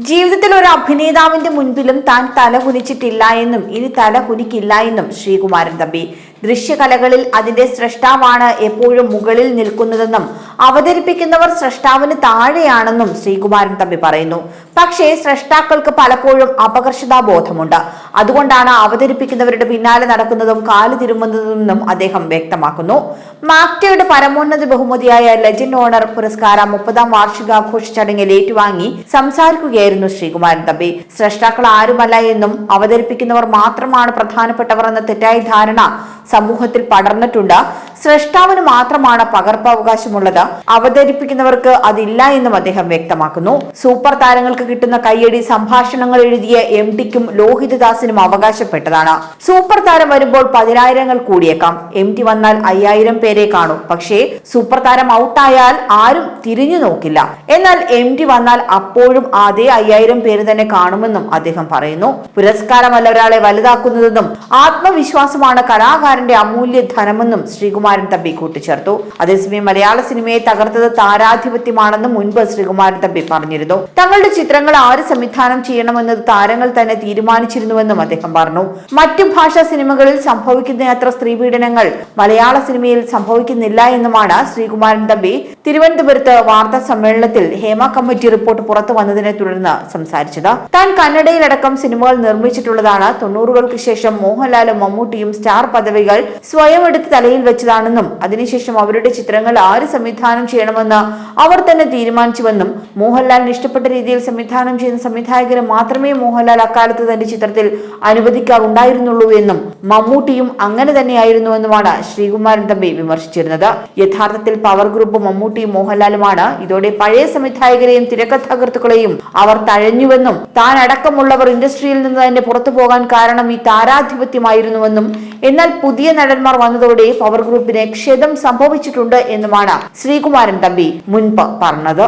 ജീവിതത്തിൽ ഒരു അഭിനേതാവിന്റെ മുൻപിലും താൻ തല കുനിച്ചിട്ടില്ല എന്നും ഇനി തല കുനിക്കില്ല എന്നും ശ്രീകുമാരൻ തമ്പി ദൃശ്യകലകളിൽ അതിന്റെ സ്രഷ്ടാവാണ് എപ്പോഴും മുകളിൽ നിൽക്കുന്നതെന്നും അവതരിപ്പിക്കുന്നവർ സ്രഷ്ടാവിന് താഴെയാണെന്നും ശ്രീകുമാരൻ തമ്പി പറയുന്നു. പക്ഷേ സ്രഷ്ടാക്കൾക്ക് പലപ്പോഴും അപകർഷതാ ബോധമുണ്ട് അതുകൊണ്ടാണ് അവതരിപ്പിക്കുന്നവരുടെ പിന്നാലെ നടക്കുന്നതും കാൽ തിരുമുന്നതെന്നും അദ്ദേഹം വ്യക്തമാക്കുന്നു. മാക്ടയുടെ പരമോന്നത ബഹുമതിയായ ലെജൻഡ് ഓണർ പുരസ്കാരം മുപ്പതാം വാർഷികാഘോഷ ചടങ്ങിൽ ഏറ്റുവാങ്ങി സംസാരിക്കുകയായിരുന്നു ശ്രീകുമാരൻ തമ്പി. സ്രഷ്ടാക്കൾ ആരുമല്ല എന്നും അവതരിപ്പിക്കുന്നവർ മാത്രമാണ് പ്രധാനപ്പെട്ടവർ എന്ന തെറ്റായ ധാരണ സമൂഹത്തിൽ പടർന്നിട്ടുണ്ട്. സ്രഷ്ടാവിന് മാത്രമാണ് പകർപ്പവകാശമുള്ളത്. അവതരിപ്പിക്കുന്നവർക്ക് അതില്ല എന്നും അദ്ദേഹം വ്യക്തമാക്കുന്നു. സൂപ്പർ താരങ്ങൾക്ക് കിട്ടുന്ന കയ്യടി സംഭാഷണങ്ങൾ എഴുതിയ എം ടിക്കും ലോഹിതദാസിനും അവകാശപ്പെട്ടതാണ്. സൂപ്പർ താരം വരുമ്പോൾ പതിനായിരങ്ങൾ കൂടിയേക്കാം. എം ടി വന്നാൽ അയ്യായിരം പേരെ കാണൂ. പക്ഷേ സൂപ്പർ താരം ഔട്ടായാൽ ആരും തിരിഞ്ഞു നോക്കില്ല. എന്നാൽ എം ടി വന്നാൽ അപ്പോഴും അതേ അയ്യായിരം പേര് തന്നെ കാണുമെന്നും അദ്ദേഹം പറയുന്നു. പുരസ്കാരമല്ല ഒരാളെ വലുതാക്കുന്നതെന്നും ആത്മവിശ്വാസമാണ് കലാകാരന്റെ അമൂല്യ ധനമെന്നും ശ്രീകുമാരൻ തമ്പി കൂട്ടിച്ചേർത്തു. അതേസമയം മലയാള സിനിമയെ തകർത്തത് താരാധിപത്യമാണെന്നും മുൻപ് ശ്രീകുമാരൻ തമ്പി പറഞ്ഞിരുന്നു. തങ്ങളുടെ ചിത്രങ്ങൾ ആര് സംവിധാനം ചെയ്യണമെന്നത് താരങ്ങൾ തന്നെ തീരുമാനിച്ചിരുന്നുവെന്നും അദ്ദേഹം പറഞ്ഞു. മറ്റു ഭാഷാ സിനിമകളിൽ സംഭവിക്കുന്ന അത്ര സ്ത്രീപീഡനങ്ങൾ മലയാള സിനിമയിൽ സംഭവിക്കുന്നില്ല എന്നുമാണ് ശ്രീകുമാരൻ തമ്പി തിരുവനന്തപുരത്ത് വാർത്താ സമ്മേളനത്തിൽ ഹേമ കമ്മിറ്റി റിപ്പോർട്ട് പുറത്തു വന്നതിനെ തുടർന്ന് സംസാരിച്ചത്. താൻ കന്നഡയിലടക്കം സിനിമകൾ നിർമ്മിച്ചിട്ടുള്ളതാണ്. തൊണ്ണൂറുകൾക്ക് ശേഷം മോഹൻലാലും മമ്മൂട്ടിയും സ്റ്റാർ പദവികൾ സ്വയം എടുത്ത് തലയിൽ വെച്ചതാണെന്നും അതിനുശേഷം അവരുടെ ചിത്രങ്ങൾ ആര് സംവിധാനം ചെയ്യണമെന്ന് അവർ തന്നെ തീരുമാനിച്ചുവെന്നും മോഹൻലാലിന് ഇഷ്ടപ്പെട്ട രീതിയിൽ സംവിധാനം ചെയ്യുന്ന സംവിധായകരെ മാത്രമേ മോഹൻലാൽ അക്കാലത്ത് തന്റെ ചിത്രത്തിൽ അനുവദിക്കാറുണ്ടായിരുന്നുള്ളൂ എന്നും മമ്മൂട്ടിയും അങ്ങനെ തന്നെയായിരുന്നുവെന്നുമാണ് ശ്രീകുമാരൻ തമ്പി വിമർശിച്ചിരുന്നത്. യഥാർത്ഥത്തിൽ പവർ ഗ്രൂപ്പ് മമ്മൂട്ടിയും മോഹൻലാലുമാണ്. ഇതോടെ പഴയ സംവിധായകരെയും തിരക്കഥാകൃത്തുക്കളെയും അവർ തഴഞ്ഞുവെന്നും താൻ അടക്കമുള്ളവർ ഇൻഡസ്ട്രിയിൽ നിന്ന് തന്നെ പുറത്തു പോകാൻ കാരണം ഈ താരാധിപത്യമായിരുന്നുവെന്നും എന്നാൽ പുതിയ നടന്മാർ വന്നതോടെ പവർ ഗ്രൂപ്പിന് ക്ഷതം സംഭവിച്ചിട്ടുണ്ട് എന്നുമാണ് ശ്രീകുമാരൻ തമ്പി മുൻപ് പറഞ്ഞത്.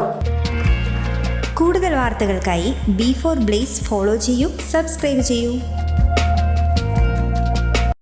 കൂടുതൽ വാർത്തകൾക്കായി ബി ഫോർ ബ്ലേസ് ഫോളോ ചെയ്യൂ സബ്സ്ക്രൈബ് ചെയ്യൂ.